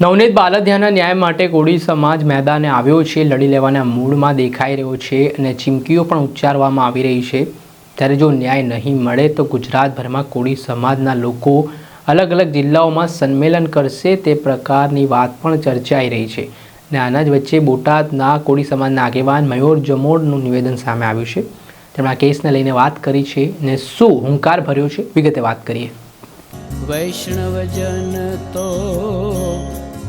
નવનીત બાલધ્યાના ન્યાય માટે કોળી સમાજ મેદાને આવ્યો છે. લડી લેવાના મૂડમાં દેખાઈ રહ્યો છે અને ચીમકીઓ પણ ઉચ્ચારવામાં આવી રહી છે. ત્યારે જો ન્યાય નહીં મળે તો ગુજરાતભરમાં કોળી સમાજના લોકો અલગ અલગ જિલ્લાઓમાં સંમેલન કરશે તે પ્રકારની વાત પણ ચર્ચાઈ રહી છે. અને આના જ વચ્ચે બોટાદના કોળી સમાજના આગેવાન મયુર જમોડનું નિવેદન સામે આવ્યું છે. તેમણે આ કેસને લઈને વાત કરી છે અને શું હુંકાર ભર્યો છે વિગતે વાત કરીએ. વૈષ્ણવજન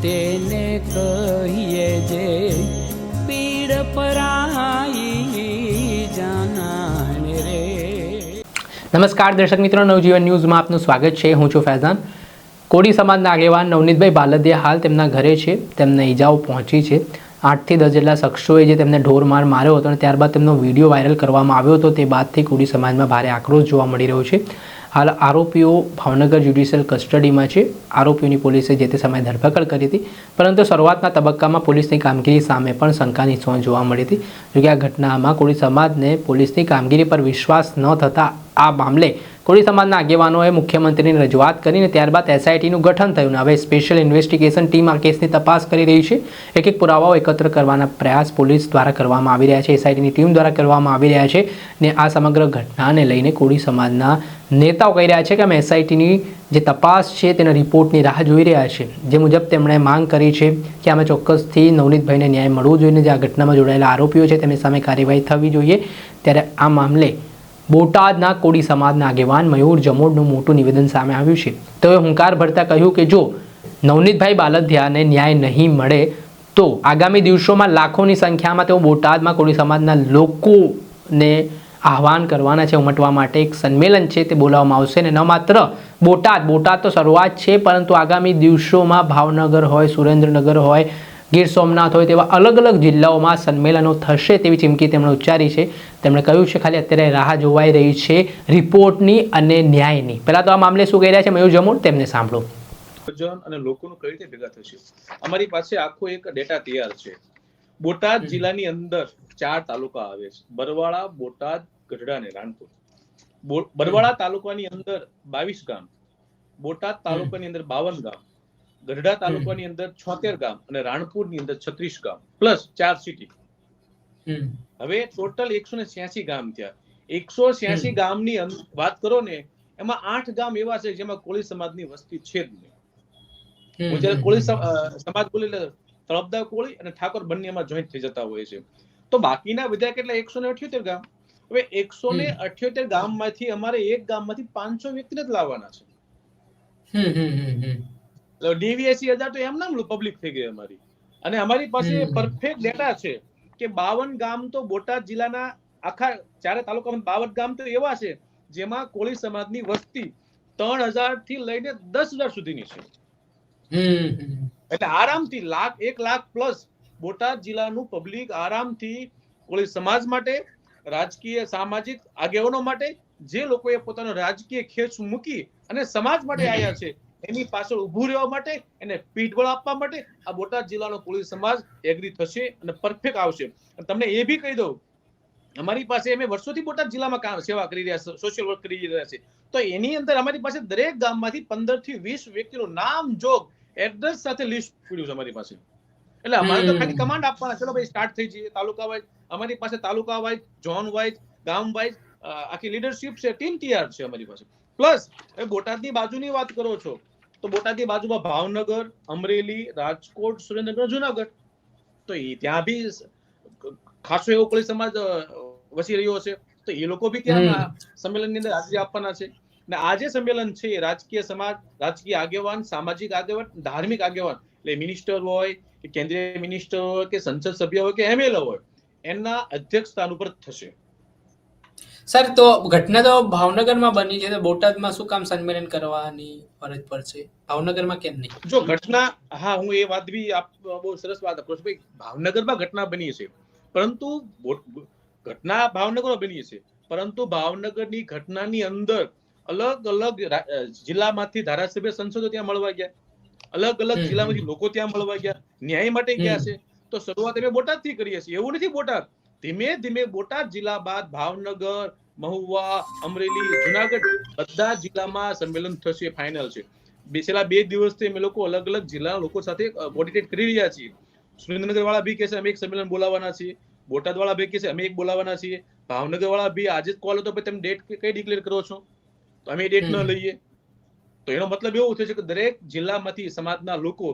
તેને કહીએ જે પીડ પરાઈ જાનાને રે. નમસ્કાર દર્શક મિત્રો, નવજીવન ન્યૂઝમાં આપનું સ્વાગત છે. હું છું ફૈઝાન. કોડી સમાજના આગેવાન નવનીતભાઈ બાલદિયા હાલ તેમના ઘરે છે. તેમને ઈજાઓ પહોંચી છે. આઠથી દસ જેટલા શખ્સોએ જે તેમને ઢોર માર માર્યો હતો અને ત્યારબાદ તેમનો વીડિયો વાયરલ કરવામાં આવ્યો હતો, તે બાદથી કોડી સમાજમાં ભારે આક્રોશ જોવા મળી રહ્યો છે. હાલ આરોપીઓ ભાવનગર જ્યુડિશિયલ કસ્ટડીમાં છે. આરોપીઓની પોલીસે જે તે સમયે ધરપકડ કરી હતી. પરંતુ શરૂઆતના તબક્કામાં પોલીસની કામગીરી સામે પણ શંકાની સોં જોવા મળી હતી. જોકે આ ઘટનામાં કોળી સમાજને પોલીસની કામગીરી પર વિશ્વાસ ન થતા આ મામલે કોળી સમાજના આગેવાનોએ મુખ્યમંત્રીની રજૂઆત કરીને ત્યારબાદ એસઆઈટીનું ગઠન થયું હવે સ્પેશિયલ ઇન્વેસ્ટિગેશન ટીમ આ કેસની તપાસ કરી રહી છે. એક એક પુરાવાઓ એકત્ર કરવાના પ્રયાસ પોલીસ દ્વારા કરવામાં આવી રહ્યા છે. એસઆઈટીની ટીમ દ્વારા કરવામાં આવી રહ્યા છે ને આ સમગ્ર ઘટનાને લઈને કોળી સમાજના નેતાઓ કહી રહ્યા છે કે અમે એસઆઈટીની જે તપાસ છે તેના રિપોર્ટની રાહ જોઈ રહ્યા છે. જે મુજબ તેમણે માંગ કરી છે કે અમે ચોક્કસથી નવનીતભાઈને ન્યાય મળવો જોઈએ જે આ ઘટનામાં જોડાયેલા આરોપીઓ છે તેમની સામે કાર્યવાહી થવી જોઈએ. ત્યારે આ મામલે બોટાદના કોળી સમાજના આગેવાન મયુર જમોડનું મોટું નિવેદન સામે આવ્યું છે. તેઓએ હુંકાર ભરતા કહ્યું કે જો નવનીતભાઈ બાલધિયાને ન્યાય નહીં મળે, તો આગામી દિવસોમાં લાખોની સંખ્યામાં તેઓ બોટાદમાં કોળી સમાજના લોકોને આહવાન કરવાના છે, ઉમટવા માટે એક સંમેલન છે તે બોલાવવામાં આવશે. ને ન માત્ર બોટાદ બોટાદ તો શરૂઆત છે, પરંતુ આગામી દિવસોમાં ભાવનગર હોય, સુરેન્દ્રનગર હોય ગીર સોમનાથ હોય તેવા અલગ અલગ જિલ્લાઓમાં સંમેલનો થશે તેવી ચીમકી તેમણે ઉચ્ચારી છે. તેમણે કહ્યું છે ખાલી અત્યારે રાહ જોવાઈ રહી છે રિપોર્ટની અને ન્યાયની. પહેલાં તો આ મામલે શું કહી રહ્યા છે મયુર જમોડ તેમને સાંભળો. અને લોકોનું કઈ રીતે ભેગા થશે? અમારી પાસે આખો એક ડેટા તૈયાર છે. બોટાદ જિલ્લાની અંદર ચાર તાલુકા આવે છે. બરવાળા બોટાદ ગઢડા અને રાણપુર. બરવાળા તાલુકાની અંદર બાવીસ ગામ બોટાદ તાલુકાની અંદર બાવન ગામ ગઢડા તાલુકાની અંદર છોતેર ગામ અને રાણપુરની અંદર છત્રીસ ગામ પ્લસ ચાર સિટી હવે ટોટલ એકસો ને છ્યાસી ગામ થયા. એકસો છ્યાસી. ગામની વાત કરો ને એમાં આઠ ગામ એવા છે જેમાં કોળી સમાજની વસ્તી છે જ નહીં. હું કોળી સમાજ બોલી તળપદા કોળી અને ઠાકોર બંને એમાં જોઈન્ટ થઈ જતા હોય છે. તો બાકીના બધા કેટલા? એકસો ને અઠ્યોતેર ગામ. હવે એકસો ને અઠ્યોતેર ગામમાંથી અમારે એક ગામમાંથી પાંચસો વ્યક્તિને જ લાવવાના છે. નેવ્યાસી હજાર તો એમ નામ પબ્લિક થઈ ગઈ અમારી. અને અમારી પાસે પરફેક્ટ ડેટા છે કે બાવન ગામ તો બોટાદ જિલ્લાના આખા ચારે તાલુકામાં બાવન ગામ તો એવા છે જેમાં કોળી સમાજની વસ્તી ત્રણ હજારથી લઈને દસ હજાર સુધીની છે. એટલે આરામથી લાખ એક લાખ પ્લસ બોટાદ જિલ્લાનું પબ્લિક આરામથી કોળી સમાજ માટે રાજકીય સામાજિક આગેવાનો માટે જે લોકોએ પોતાનો રાજકીય ખેંચ મૂકી અને સમાજ માટે આવ્યા છે એની પાછળ ઉભું રહેવા માટે એને પીઠબળ આપવા માટે આ બોટાદ જિલ્લાનો કોળી સમાજ એગ્રી થશે અને પરફેક્ટ આવશે. તમને એ બી કહી દઉં અમારી પાસે અમે વર્ષોથી બોટાદ જિલ્લામાં કામ સેવા કરી રહ્યા છે સોશિયલ વર્ક કરી રહ્યા છે. તો એની અંદર અમારી પાસે દરેક ગામમાંથી પંદરથી વીસ વ્યક્તિનું નામ જોગ એડ્રેસ સાથે લિસ્ટ પડ્યું છે અમારી પાસે. એટલે અમારે તો ખાલી કમાન્ડ આપવાના ચલો ભાઈ સ્ટાર્ટ થઈ જઈએ. તાલુકા વાઇઝ અમારી પાસે તાલુકા વાઇઝ ઝોન વાઇઝ ગામ વાઇઝ આખી લીડરશિપ છે ટીમ તૈયાર છે અમારી પાસે. પ્લસ બોટાદની બાજુની વાત કરો છો તો બોટાદની બાજુમાં ભાવનગર અમરેલી રાજકોટ સુરેન્દ્રનગર જુનાગઢ. તો એ ત્યાં બી ખાસો એવો કોળી સમાજ વસી રહ્યો હશે. તો એ લોકો બી ત્યાં સંમેલનની અંદર હાજરી આપવાના છે. ને આ જે સંમેલન છે રાજકીય સમાજ રાજકીય આગેવાન સામાજિક આગેવાન ધાર્મિક આગેવાન એટલે મિનિસ્ટર હોય કે કેન્દ્રીય મિનિસ્ટર હોય કે સંસદ સભ્ય હોય કે એમએલએ હોય એમના અધ્યક્ષ સ્થાન ઉપર થશે. સર તો ઘટના તો ભાવનગરમાં બની છે તો બોટાદમાં શું કામ સંમેલન કરવાની ફરજ પડશે? ભાવનગરમાં કેમ નહીં? જો ઘટના હા હું એ વાત બી આપ બહુ સરસ વાત આપો છો. ભાઈ ભાવનગરમાં ઘટના બની છે. પરંતુ ઘટના ભાવનગરમાં બની છે. પરંતુ ભાવનગરની ઘટનાની અંદર અલગ અલગ જિલ્લામાંથી ધારાસભ્ય સંસદો ત્યાં મળવા ગયા. અલગ અલગ જિલ્લામાંથી લોકો ત્યાં મળવા ગયા. ન્યાય માટે ગયા છે. તો શરૂઆત અમે બોટાદથી કરીએ છીએ. એવું નથી બોટાદ. ધીમે ધીમે બોટાદ જિલ્લા બાદ ભાવનગર મહુવા અમરેલી જુનાગઢ બધા જિલ્લામાં સંમેલન થશે ફાઇનલ છે. બે છેલ્લા બે દિવસથી અમે લોકો અલગ અલગ જિલ્લાના લોકો સાથે કોર્ડિનેટ કરી રહ્યા છીએ. સુરેન્દ્રનગર વાળા બી કહેશે અમે એક સંમેલન બોલાવવાના છીએ. બોટાદ વાળા બી કહે છે અમે એક બોલાવવાના છીએ. ભાવનગર વાળા બી આજે જ કોલ હતો ભાઈ તમે ડેટ કઈ ડિક્લેર કરો છો? તો અમે ડેટ ન લઈએ. તો એનો મતલબ એવો થયો છે કે દરેક જિલ્લામાંથી સમાજના લોકો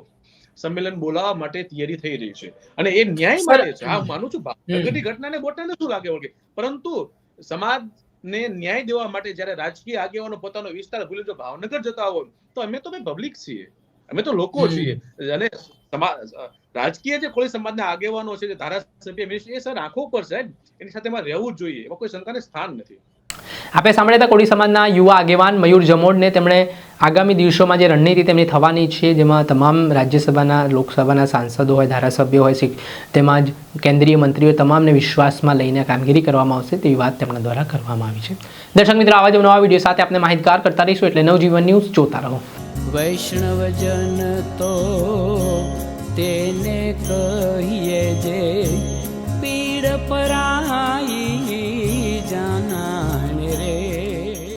સંમેલન બોલાવવા માટે તૈયારી થઈ રહી છે. અને એ ન્યાય માટે છે. હા માનું છું ભાવનગરની ઘટનાને બોટાદને શું લાગે વળગે? પરંતુ સમાજને ન્યાય દેવા માટે જ્યારે રાજકીય આગેવાનો પોતાનો વિસ્તાર ભૂલી જો ભાવનગર જતા હોય તો અમે તો પબ્લિક છીએ. અમે તો લોકો છીએ. અને રાજકીય જે કોળી સમાજના આગેવાનો છે જે ધારાસભ્ય મિનિસ્ટર એ સર આંખો ઉપર સાહેબ એની સાથે રહેવું જ જોઈએ. એમાં કોઈ શંકાને સ્થાન નથી. આપણે સાંભળ્યા હતા કોળી સમાજના યુવા આગેવાન મયુર જમોડને તેમણે આગામી દિવસોમાં જે રણનીતિ તેમની થવાની છે, જેમાં તમામ રાજ્યસભાના, લોકસભાના સાંસદો હોય, ધારાસભ્યો હોય, શિક- તેમજ કેન્દ્રીય મંત્રીઓ તમામને વિશ્વાસમાં લઈને કામગીરી કરવામાં આવશે તેવી વાત તેમના દ્વારા કરવામાં આવી છે. દર્શક મિત્રો, આવા જ નવા વીડિયો સાથે આપણે માહિતગાર કરતા રહીશું એટલે નવજીવન ન્યૂઝ જોતા રહો. વૈષ્ણવજન તો તેને કહીએ જે પીડ પરાઈ